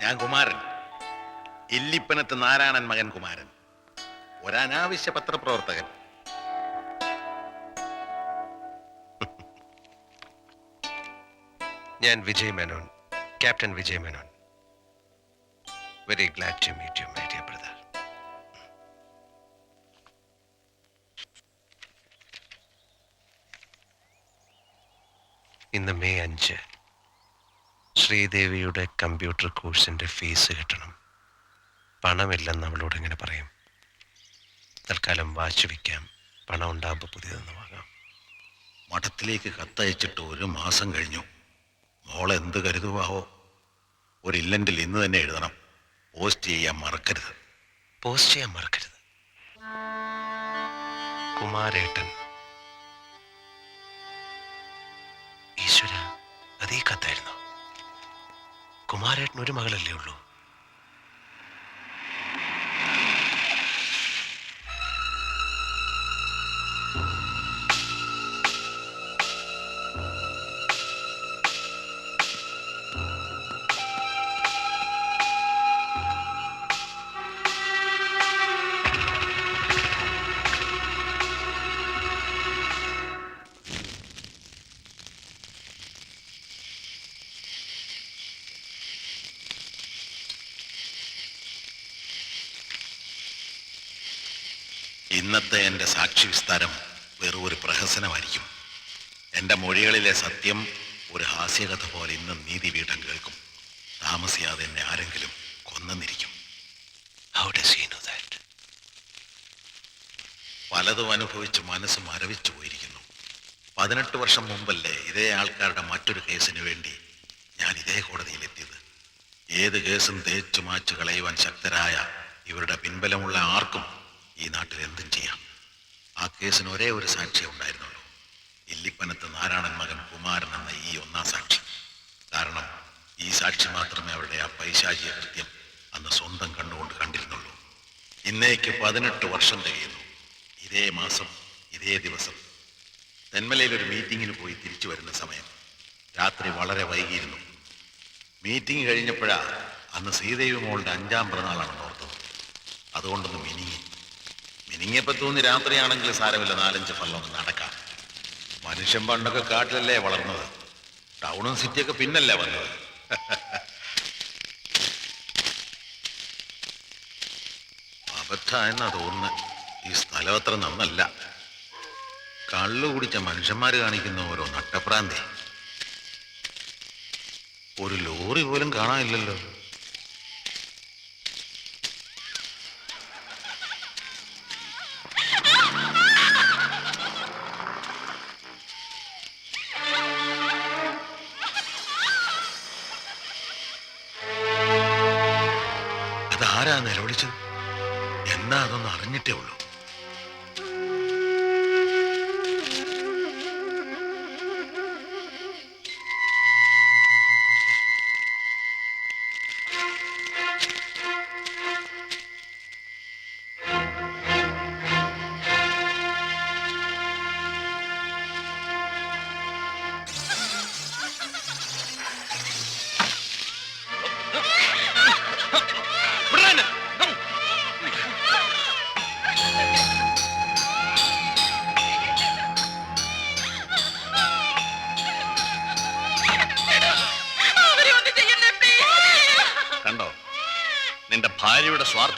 ഞാൻ കുമാരൻ. ഇല്ലിപ്പനത്ത് നാരായണൻ മകൻ കുമാരൻ. ഒരനാവശ്യ പത്രപ്രവർത്തകൻ. ഞാൻ Vijay Menon captain Vijay Menon. Very glad to meet you my brother ഇന്ന് മെയ് അഞ്ച്. ശ്രീദേവിയുടെ കമ്പ്യൂട്ടർ കോഴ്സിന്റെ ഫീസ് കിട്ടണം. പണമില്ലെന്ന് അവളോട് ഇങ്ങനെ പറയും. തൽക്കാലം വാച്ച് വയ്ക്കാം പണം ഉണ്ടാകുമ്പോൾ പുതിയതെന്ന് വാങ്ങാം. മഠത്തിലേക്ക് കത്തയച്ചിട്ട് ഒരു മാസം കഴിഞ്ഞു. മോൾ എന്ത് കരുതുവാവോ? ഒരു ഇല്ലന്റിൽ ഇന്ന് തന്നെ എഴുതണം. പോസ്റ്റ് ചെയ്യാൻ മറക്കരുത്. പോസ്റ്റ് ചെയ്യാൻ മറക്കരുത്. കുമാരേട്ടൻ. ഈശ്വര അതീ കത്തായിരുന്നു? കുമാരേട്ടൻ ഒരു മകളല്ലേ ഉള്ളൂ? ഇന്നത്തെ എന്റെ സാക്ഷി വിസ്താരം വെറും ഒരു പ്രഹസനമായിരിക്കും. എന്റെ മൊഴികളിലെ സത്യം ഒരു ഹാസ്യകഥ പോലെ ഇന്ന് നീതിപീഠം കേൾക്കും. താമസിയാതെ എന്നെ ആരെങ്കിലും കൊന്നെന്നിരിക്കും. Know that. പലതും അനുഭവിച്ച് മനസ്സ് മരവിച്ചു പോയിരിക്കുന്നു. പതിനെട്ട് വർഷം മുമ്പല്ലേ ഇതേ ആൾക്കാരുടെ മറ്റൊരു കേസിന് വേണ്ടി ഞാൻ ഇതേ കോടതിയിലെത്തിയത്. ഏത് കേസും തേച്ചു മാച്ചു കളയുവാൻ ശക്തരായ ഇവരുടെ പിൻബലമുള്ള ആർക്കും ഈ നാട്ടിൽ എന്തും ചെയ്യാം. ആ കേസിന് ഒരേ ഒരു സാക്ഷി ഉണ്ടായിരുന്നുള്ളൂ. ഇല്ലിപ്പനത്ത് നാരായണൻ മകൻ കുമാരൻ എന്ന ഈ ഒന്നാം സാക്ഷി. കാരണം ഈ സാക്ഷി മാത്രമേ അവരുടെ ആ പൈശാചിക കൃത്യം അന്ന് സ്വന്തം കണ്ടുകൊണ്ട് കണ്ടിരുന്നുള്ളൂ. ഇന്നേക്ക് പതിനെട്ട് വർഷം തികയുന്നു. ഇതേ മാസം ഇതേ ദിവസം. തെന്മലയിൽ ഒരു മീറ്റിങ്ങിന് പോയി തിരിച്ചു വരുന്ന സമയം. രാത്രി വളരെ വൈകിയിരുന്നു. മീറ്റിംഗ് കഴിഞ്ഞപ്പോഴാണ് അന്ന് ശ്രീദേവി മോളുടെ അഞ്ചാം പിറന്നാളാണെന്ന് ഓർത്തത്. അതുകൊണ്ടൊന്ന് മിനിങ്ങി മിനിങ്ങിയപ്പോ തോന്നി രാത്രിയാണെങ്കിൽ സാരമില്ല. നാലഞ്ച് ഫലം നടക്കാം. മനുഷ്യൻ പണ്ടൊക്കെ കാട്ടിലല്ലേ വളർന്നത്. ടൗണും സിറ്റിയൊക്കെ പിന്നല്ലേ വന്നത്. അബദ്ധ എന്നാ തോന്നുന്നത് ഈ സ്ഥലം അത്ര നന്നല്ല. കള്ളു കുടിച്ച മനുഷ്യന്മാര് കാണിക്കുന്ന ഓരോ നട്ടപ്രാന്തി. ഒരു ലോറി പോലും കാണാനില്ലല്ലോ. teólogo.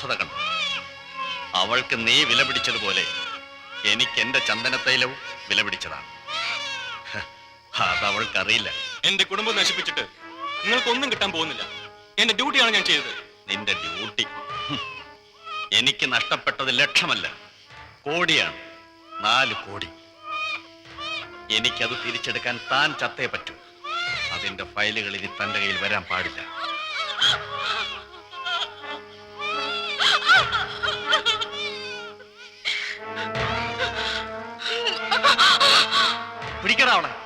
സ്വാർത്ഥത അവൾക്ക് നീ വില പിടിച്ചതുപോലെ എനിക്ക് എന്റെ ചന്ദനത്തൈലവും വിലപിടിച്ചതാണ് പിടിച്ചതാണ്. അതവൾക്കറിയില്ല എന്റെ കുടുംബം നശിപ്പിച്ചിട്ട് നിങ്ങൾക്കൊന്നും കിട്ടാൻ പോകുന്നില്ല. എന്റെ ഡ്യൂട്ടിയാണ് ഞാൻ ചെയ്തത്. നിന്റെ ഡ്യൂട്ടി. എനിക്ക് നഷ്ടപ്പെട്ടത് ലക്ഷമല്ല. കോടിയാണ്. നാല് കോടി. എനിക്കത് തിരിച്ചെടുക്കാൻ താൻ ചത്തേ പറ്റൂ. അതിന്റെ ഫയലുകൾ ഇനി തന്റെ കയ്യിൽ വരാൻ പാടില്ല. அடிக்கிறா அவளை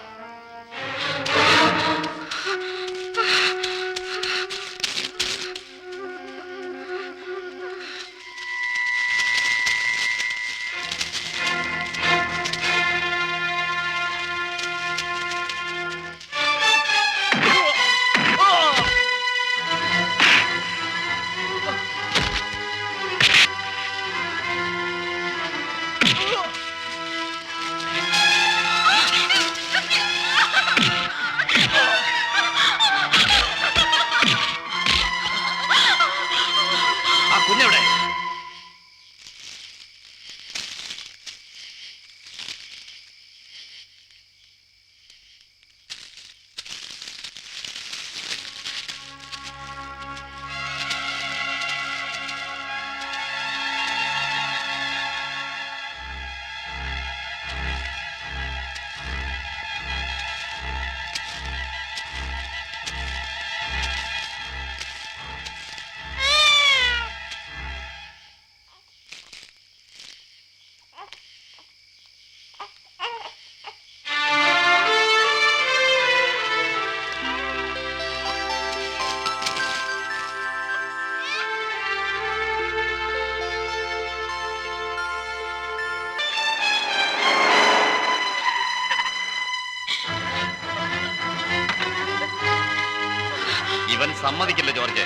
സമ്മതിക്കില്ല ജോർജ്.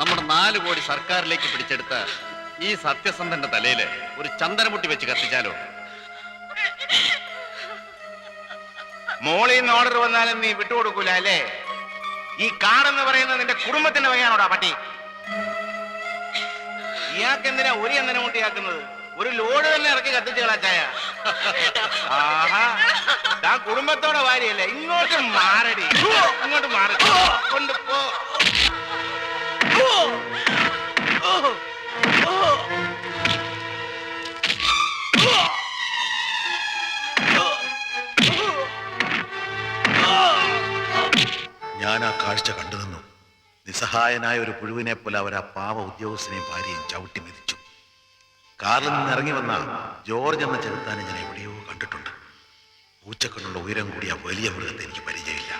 നമ്മുടെ നാല് കോടി സർക്കാരിലേക്ക് പിടിച്ചെടുത്ത ഈ സത്യസന്ധന്റെ തലയിൽ ഒരു ചന്ദനമുട്ടി വെച്ച് കത്തിച്ചാലോ? മോളിൽ നിന്ന് ഓർഡർ വന്നാലും നീ വിട്ടുകൊടുക്കൂല അല്ലേ? ഈ കാടെന്ന് പറയുന്നത് നിന്റെ കുടുംബത്തിന്റെ വകയാണോടാ പട്ടി? ഇയാൾക്ക് എന്തിനാ ഒരു ചന്ദനമുട്ടിയാക്കുന്നത്? ഒരു ലോഡ് തന്നെ ഇറക്കി കത്തിച്ചു കളച്ചായ ആഹാ. താ കുടുംബത്തോടെ വാരിയല്ലേ ഇങ്ങോട്ട് മാറടി. ഇങ്ങോട്ട് മാറി. കൊണ്ടുപോ ഞാൻ ആ കാഴ്ച കണ്ടു നിന്നു നിസ്സഹായനായ ഒരു പുഴുവിനെ പോലെ അവർ ആ പാവ ഉദ്യോഗസ്ഥനെയും ഭാര്യയും ചവിട്ടി മെതിച്ചു. കാറിൽ നിന്ന് ഇറങ്ങി വന്ന ജോർജ് എന്ന ചെറുത്താനെ ഞാൻ എവിടെയോ കണ്ടിട്ടുണ്ട്. പൂച്ചക്കണ്ണുള്ള ഉയരം കൂടിയ വലിയ മൃഗത്തെ എനിക്ക് പരിചയമില്ല.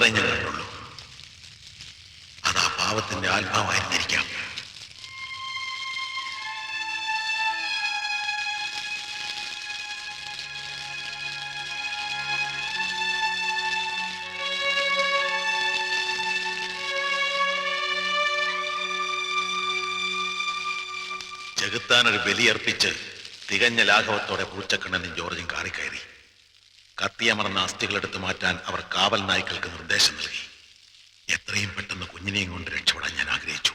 അത്രയും ഞാൻ കണ്ടുള്ളൂ. അത് ആ പാവത്തിന്റെ ആത്മാവായിരുന്നിരിക്കാം. ചെകുത്താൻ ഒരു ബലിയർപ്പിച്ച് തികഞ്ഞ ലാഘവത്തോടെ പൂച്ചക്കണ്ണനും ജോർജും കാറിക്കയറി. കത്തിയമർന്ന അസ്ഥികളെടുത്ത് മാറ്റാൻ അവർ കാവൽ നായ്ക്കൾക്ക് നിർദ്ദേശം നൽകി. എത്രയും പെട്ടെന്ന് കുഞ്ഞിനെയും കൊണ്ട് രക്ഷപ്പെടാൻ ഞാൻ ആഗ്രഹിച്ചു.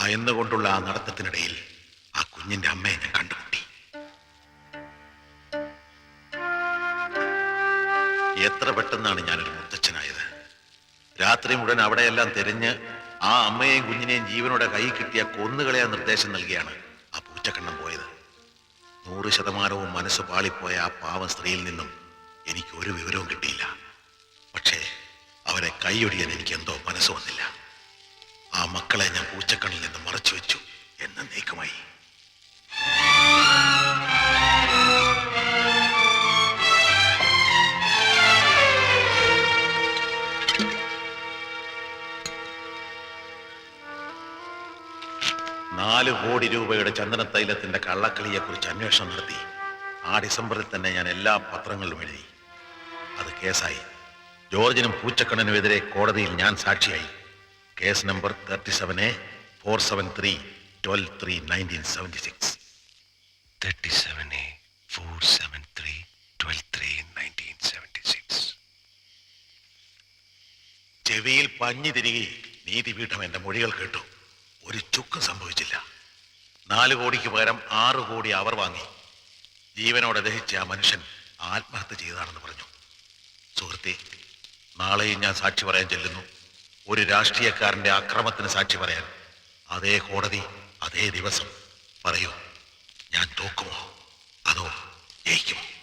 ഭയന്നുകൊണ്ടുള്ള ആ നടത്തത്തിനിടയിൽ ആ കുഞ്ഞിന്റെ അമ്മയെ ഞാൻ കണ്ടുമുട്ടി. എത്ര പെട്ടെന്നാണ് ഞാനൊരു മുത്തച്ഛനായത്. രാത്രി മുഴുവൻ അവിടെയെല്ലാം തിരഞ്ഞ് ആ അമ്മയെയും കുഞ്ഞിനെയും ജീവനോടെ കൈ കിട്ടിയ കൊന്നുകളയാ നിർദ്ദേശം നൽകിയാണ് ആ പൂച്ചക്കണ്ണം പോയത്. നൂറ് ശതമാനവും മനസ്സ് പാളിപ്പോയ ആ പാവം സ്ത്രീയിൽ നിന്നും എനിക്ക് ഒരു വിവരവും കിട്ടിയില്ല. പക്ഷേ അവരെ കൈയൊടിയാൻ എനിക്ക് എന്തോ മനസ്സ് വന്നില്ല. ആ മക്കളെ ഞാൻ പൂച്ചക്കണ്ണിൽ നിന്ന് മറച്ചു വെച്ചു എന്ന നീക്കമായി. നാല് കോടി രൂപയുടെ ചന്ദന തൈലത്തിന്റെ കള്ളക്കളിയെക്കുറിച്ച് അന്വേഷണം നടത്തി. ആ ഡിസംബറിൽ തന്നെ ഞാൻ എല്ലാ പത്രങ്ങളിലും എഴുതി. അത് കേസായി. ജോർജിനും പൂച്ചക്കണ്ണനുമെതിരെ കോടതിയിൽ ഞാൻ സാക്ഷിയായി. Case number thirty seven A four seven three twelve three nineteen seventy six. Thirty seven A four seven three twelve three nineteen seventy six. ചെവിയിൽ പഞ്ഞി തിരികെ നീതിപീഠം എന്റെ മൊഴികൾ കേട്ടു. ഒരു ചുക്കും സംഭവിച്ചില്ല. നാല് കോടിക്ക് പകരം ആറ് കോടി അവർ വാങ്ങി. ജീവനോടെ ദഹിച്ച ആ മനുഷ്യൻ ആത്മഹത്യ ചെയ്താണെന്ന് പറഞ്ഞു. സുഹൃത്തെ നാളെയും ഞാൻ സാക്ഷി പറയാൻ ചെല്ലുന്നു. ഒരു രാഷ്ട്രീയക്കാരന്റെ അക്രമത്തിന് സാക്ഷി പറയാൻ. അതേ കോടതി അതേ ദിവസം. പറയൂ ഞാൻ തോക്കുമോ? അതോ ജയിക്കുമോ?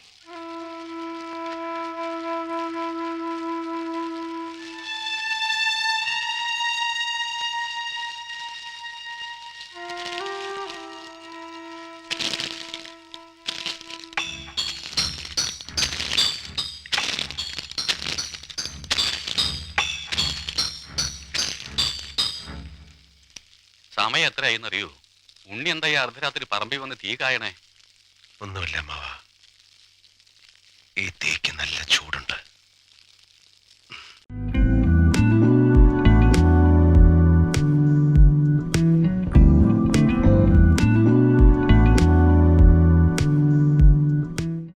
സമയം ഉണ്ണി എന്താ ഈ അർദ്ധരാത്രി പറമ്പിൽ വന്ന് തീ കായണേ? ഒന്നുമില്ല അമ്മാവ. ഈ തീക്ക് നല്ല ചൂടുണ്ട്.